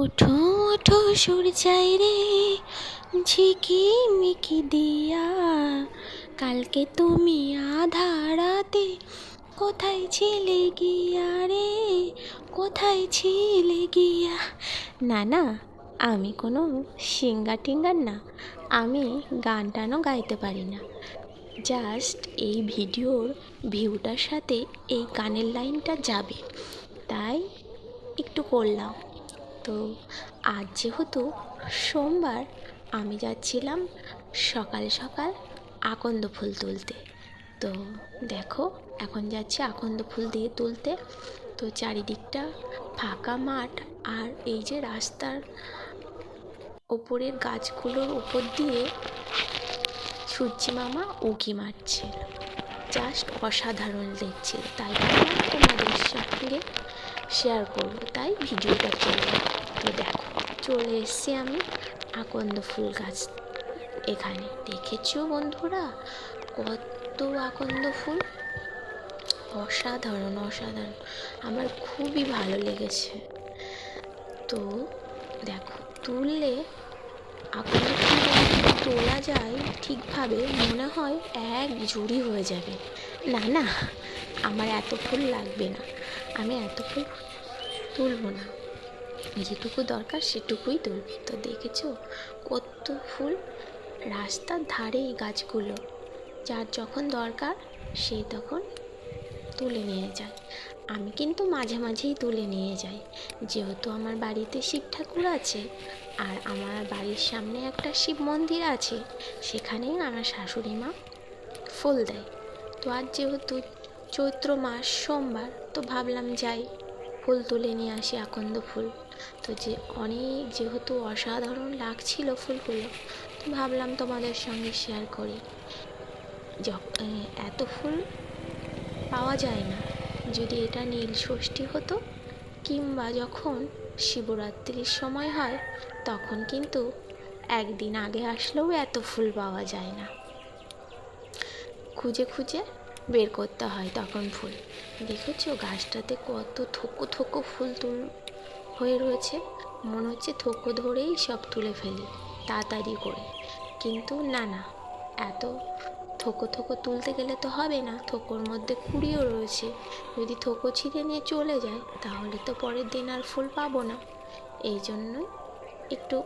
ওঠো ওঠো সূর্যাই রে ঝিকিমিকি দিয়া। কালকে তুমি আধা রাতে কোথায় ছিলে গিয়া রে, কোথায় ছিলে গিয়া? না না, আমি কোনো সিঙ্গার টিঙ্গার না, আমি গান টানও গাইতে পারি না। জাস্ট এই ভিডিওর ভিউটার সাথে এই গানের লাইনটা যাবে, তাই একটু করলাম। তো আজ যেহেতু সোমবার, আমি যাচ্ছিলাম সকাল সকাল আকন্দ ফুল তুলতে। তো দেখো, এখন যাচ্ছি আকন্দ ফুল দিয়ে তুলতে। তো চারিদিকটা ফাঁকা মাঠ আর এই যে রাস্তার ওপরের গাছগুলোর ওপর দিয়ে সূর্যি মামা উঁকি মারছে। জাস্ট অসাধারণ দেখছে তাই তোমাদের সঙ্গে শেয়ার করব, তাই ভিডিওটা করলাম তো দেখো, চলে এসছি আমি আকন্দ ফুল গাছ এখানে। দেখেছ বন্ধুরা? কত আকন্দ ফুল। অসাধারণ অসাধারণ। আমার খুবই ভালো লেগেছে। তো দেখো, তুললে আকন্দ ফুল তোলা যায় ঠিকভাবে, মনে হয় এক জুড়ি হয়ে যাবে। না না, আমার এত ফুল লাগবে না। আমি এত ফুল তুলবো না। যেটুকু দরকার সেটুকুই তুলব তো দেখেছ? কত ফুল রাস্তার ধারে এই গাছগুলো। যার যখন দরকার সে তখন তুলে নিয়ে যায়। আমি কিন্তু মাঝে মাঝেই তুলে নিয়ে যাই। যেহেতু আমার বাড়িতে শিব ঠাকুর আছে আর আমার বাড়ির সামনে একটা শিব মন্দির আছে, সেখানেই আমার শাশুড়ি মা ফুল দেয়। তো আজ যেহেতু চৈত্র মাস, সোমবার তো ভাবলাম যাই। ফুল তুলে নিয়ে আসি আকন্দ ফুল। তো যে অনেক যেহেতু অসাধারণ লাগছিল ফুলগুলো, তো ভাবলাম তোমাদের সঙ্গে শেয়ার করি। এত ফুল পাওয়া যায় না। যদি এটা নীল ষষ্ঠী হতো কিংবা যখন শিবরাত্রির সময় হয়, তখন কিন্তু একদিন আগে আসলেও এত ফুল পাওয়া যায় না। খুঁজে খুঁজে বের করতে হয় তখন ফুল। দেখেছ গাছটাতে কত থোকো থোকো ফুল তুল হয়ে রয়েছে? মনে হচ্ছে থোকো ধরেই সব তুলে ফেলি, তাড়াতাড়ি করে। কিন্তু না না, এত থোকো থোকো তুলতে গেলে তো হবে না, থোকোর মধ্যে কুড়িও রয়েছে। যদি থোকো ছিঁড়ে নিয়ে চলে যায়, তাহলে তো পরের দিন আর ফুল পাবো না। এই জন্যই একটু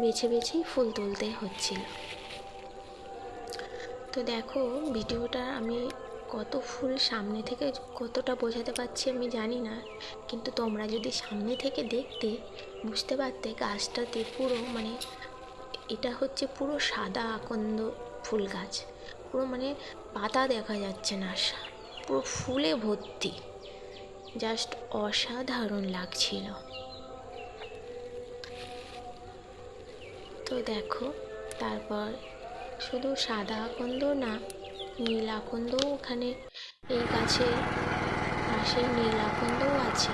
বেছে বেছেই ফুল তুলতে হচ্ছিল। তো দেখো, ভিডিওটা আমি কত ফুল সামনে থেকে কতটা বোঝাতে পারছি আমি জানি না। কিন্তু তোমরা যদি সামনে থেকে দেখতে, বুঝতে পারতে গাছটাতে পুরো মানে এটা হচ্ছে পুরো সাদা আকন্দ ফুল গাছ। পুরো মানে পাতা দেখা যাচ্ছে না পুরো ফুলে ভর্তি। জাস্ট অসাধারণ লাগছিল। তো দেখো, তারপর শুধু সাদা আকন্দ না, নীল আকন্দও ওখানে। এই গাছে পাশে নীল আকন্দও আছে।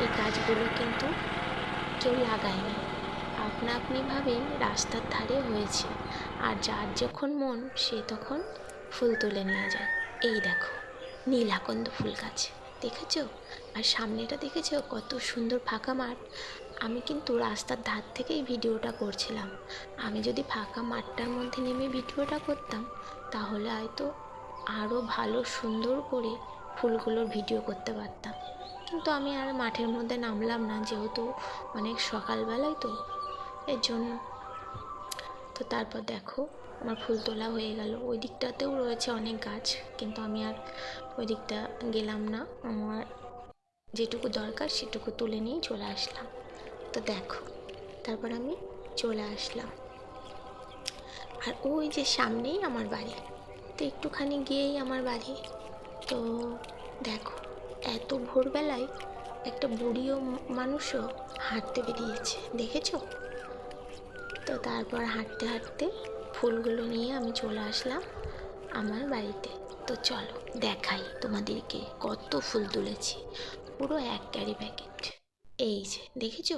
এই গাছগুলো কিন্তু কেউ লাগায়নি। আপনা আপনিভাবেই রাস্তার ধারে হয়েছে। আর যার যখন মন, সে তখন ফুল তুলে নিয়ে যায়। এই দেখো, নীল আকন্দ ফুল গাছ। দেখেছ? আর সামনেটা দেখেছ? কত সুন্দর ফাঁকা মাঠ। আমি কিন্তু রাস্তার ধার থেকেই ভিডিওটা করছিলাম। আমি যদি ফাঁকা মাঠটার মধ্যে নেমে ভিডিওটা করতাম, তাহলে হয়তো আরও ভালো, সুন্দর করে ফুলগুলোর ভিডিও করতে পারতাম। কিন্তু আমি আর মাঠের মধ্যে নামলাম না, যেহেতু অনেক সকালবেলায় তো। এর জন্য তো তারপর দেখো, আমার ফুল তোলা হয়ে গেল। ওই দিকটাতেও রয়েছে অনেক গাছ, কিন্তু আমি আর ওই দিকটা গেলাম না। আমার যেটুকু দরকার সেটুকু তুলে নিয়ে চলে আসলাম। তো দেখো, তারপর আমি চলে আসলাম। আর ওই যে সামনেই আমার বাড়ি, তো একটুখানি গিয়েই আমার বাড়ি। তো দেখো, এত ভোরবেলায় একটা বুড়িও মানুষও হাঁটতে বেরিয়েছে, দেখেছ? তো তারপর হাঁটতে হাঁটতে ফুলগুলো নিয়ে আমি চলে আসলাম আমার বাড়িতে। তো চলো, দেখাই তোমাদেরকে কত ফুল তুলেছি। পুরো এক ক্যারি প্যাকেট। এই যে, দেখেছ?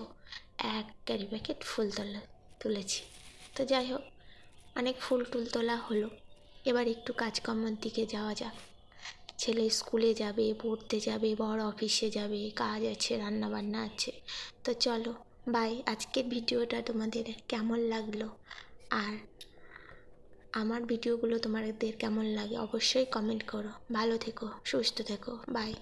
এক ক্যারি প্যাকেট ফুল তোলা, তুলেছি। তো যাই হোক, অনেক ফুল টুল তোলা হলো। এবার একটু কাজকর্মের দিকে যাওয়া যাক। ছেলে স্কুলে যাবে, পড়তে যাবে বড় অফিসে যাবে, কাজ আছে রান্না বান্না আছে। তো চলো বাই আজকের ভিডিওটা তোমাদের কেমন লাগল? আর আমার ভিডিওগুলো তোমাদের কেমন লাগে অবশ্যই কমেন্ট করো। ভালো থেকো, সুস্থ থেকো। বাই